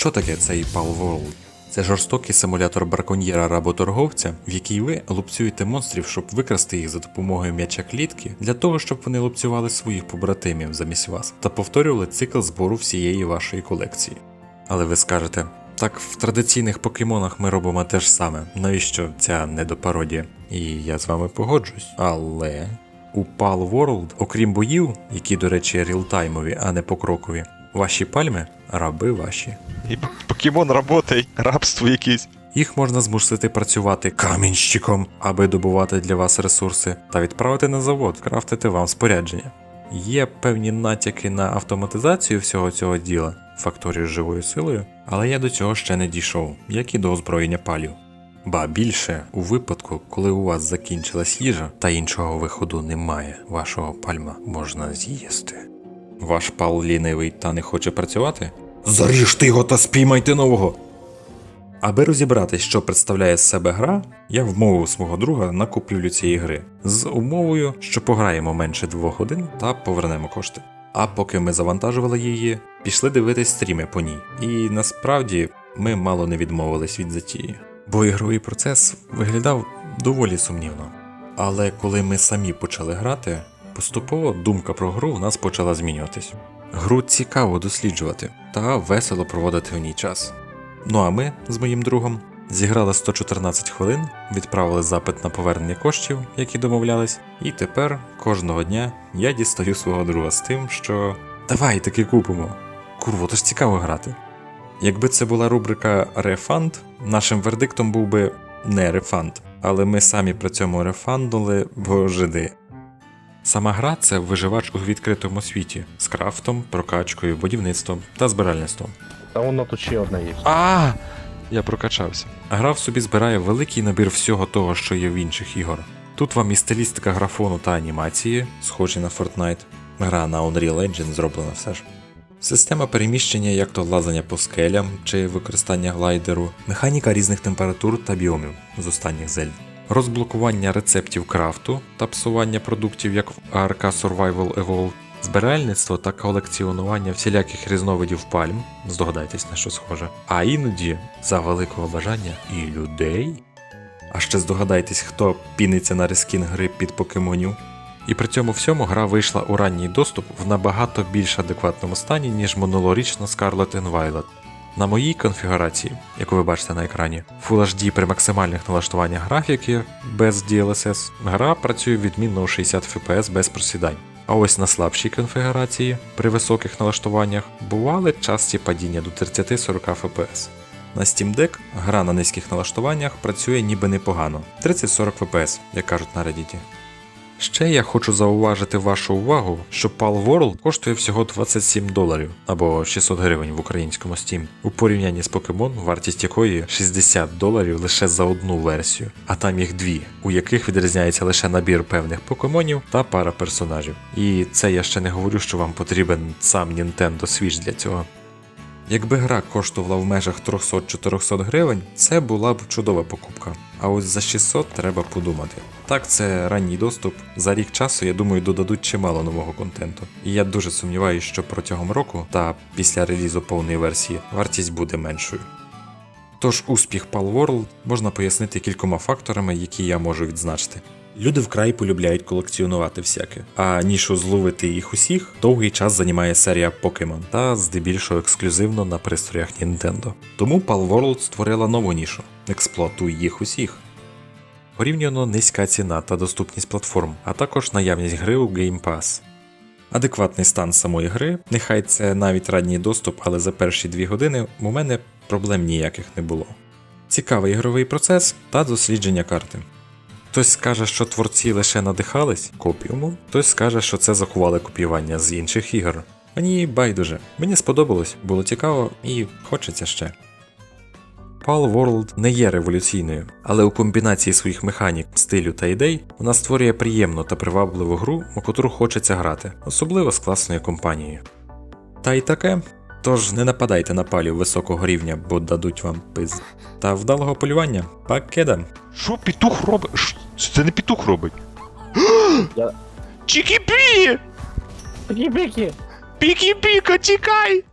Що таке цей World? Це жорстокий симулятор браконьєра работорговця, в який ви лупцюєте монстрів, щоб викрасти їх за допомогою м'яча клітки, для того, щоб вони лупцювали своїх побратимів замість вас та повторювали цикл збору всієї вашої колекції. Але ви скажете, так в традиційних покемонах ми робимо те ж саме. Навіщо ця недопародія? І я з вами погоджуюсь. Але у Pal World, окрім боїв, які, до речі, рілтаймові, а не покрокові, ваші пальми раби ваші. І покемон работай, рабство якесь. Їх можна змусити працювати камінщиком, аби добувати для вас ресурси, та відправити на завод, крафтити вам спорядження. Є певні натяки на автоматизацію всього цього діла, факторію з живою силою, але я до цього ще не дійшов, як і до озброєння палів. Ба більше, у випадку, коли у вас закінчилась їжа та іншого виходу немає, вашого пальма можна з'їсти. Ваш пал лінивий та не хоче працювати? Заріжте його та спіймайте нового! Аби розібратись, що представляє з себе гра, я вмовив свого друга на купівлю цієї гри з умовою, що пограємо менше двох годин та повернемо кошти. А поки ми завантажували її, пішли дивитись стріми по ній. І насправді ми мало не відмовились від затії, бо ігровий процес виглядав доволі сумнівно. Але коли ми самі почали грати, поступово думка про гру в нас почала змінюватись. Гру цікаво досліджувати та весело проводити в ній час. Ну а ми з моїм другом зіграли 114 хвилин, відправили запит на повернення коштів, які домовлялись, і тепер кожного дня я дістаю свого друга з тим, що давай таки купимо. Курво, то ж цікаво грати. Якби це була рубрика Рефанд, нашим вердиктом був би не рефанд, але ми самі при цьому рефанднули, бо жиди. Сама гра це виживач у відкритому світі з крафтом, прокачкою, будівництвом та збиральництвом. Та воно тут ще одна є. А! Я прокачався. Гра в собі збирає великий набір всього того, що є в інших ігор. Тут вам і стилістика графону та анімації, схожі на Fortnite. Гра на Unreal Engine зроблена все ж. Система переміщення, як то лазання по скелям чи використання глайдеру, механіка різних температур та біомів з останніх зельд, розблокування рецептів крафту та псування продуктів, як в ARK Survival Evolved, збиральництво та колекціонування всіляких різновидів пальм, здогадайтесь на що схоже, а іноді, за великого бажання, і людей. А ще здогадайтесь, хто піниться на рескін гри під покемонів. І при цьому всьому гра вийшла у ранній доступ в набагато більш адекватному стані, ніж минулорічна Scarlet and Violet. На моїй конфігурації, яку ви бачите на екрані, Full HD при максимальних налаштуваннях графіки без DLSS, гра працює відмінно у 60 FPS без просідань. А ось на слабшій конфігурації, при високих налаштуваннях, бували часті падіння до 30-40 FPS. На Steam Deck гра на низьких налаштуваннях працює ніби непогано 30-40 FPS, як кажуть на Reddit. Ще я хочу зауважити вашу увагу, що Pal World коштує всього 27 доларів або 600 гривень в українському Steam, у порівнянні з Pokemon, вартість якої 60 доларів лише за одну версію, а там їх дві, у яких відрізняється лише набір певних покемонів та пара персонажів. І це я ще не говорю, що вам потрібен сам Nintendo Switch для цього. Якби гра коштувала в межах 300-400 гривень, це була б чудова покупка. А ось за 600 треба подумати. Так, це ранній доступ. За рік часу, я думаю, додадуть чимало нового контенту. І я дуже сумніваюся, що протягом року та після релізу повної версії вартість буде меншою. Тож успіх Pal World можна пояснити кількома факторами, які я можу відзначити. Люди вкрай полюбляють колекціонувати всяке, а нішу зловити їх усіх довгий час займає серія Pokemon та здебільшого ексклюзивно на пристроях Nintendo. Тому Pal World створила нову нішу експлуатуй їх усіх. Порівняно низька ціна та доступність платформ, а також наявність гри у Game Pass. Адекватний стан самої гри, нехай це навіть ранній доступ, але за перші дві години у мене проблем ніяких не було. Цікавий ігровий процес та дослідження карти. Хтось скаже, що творці лише надихались копіумом, хтось скаже, що це заховали копіювання з інших ігор. Мені байдуже, мені сподобалось, було цікаво і хочеться ще. Pal World не є революційною, але у комбінації своїх механік, стилю та ідей вона створює приємну та привабливу гру, у котру хочеться грати, особливо з класною компанією. Та й таке. Тож не нападайте на палів високого рівня, бо дадуть вам пиз. Та вдалого полювання, пакеда! Що пітух робить? Це не пітух робить. Я- Чікі-пі! Пікі-пікі! Пікі-піка, тікай!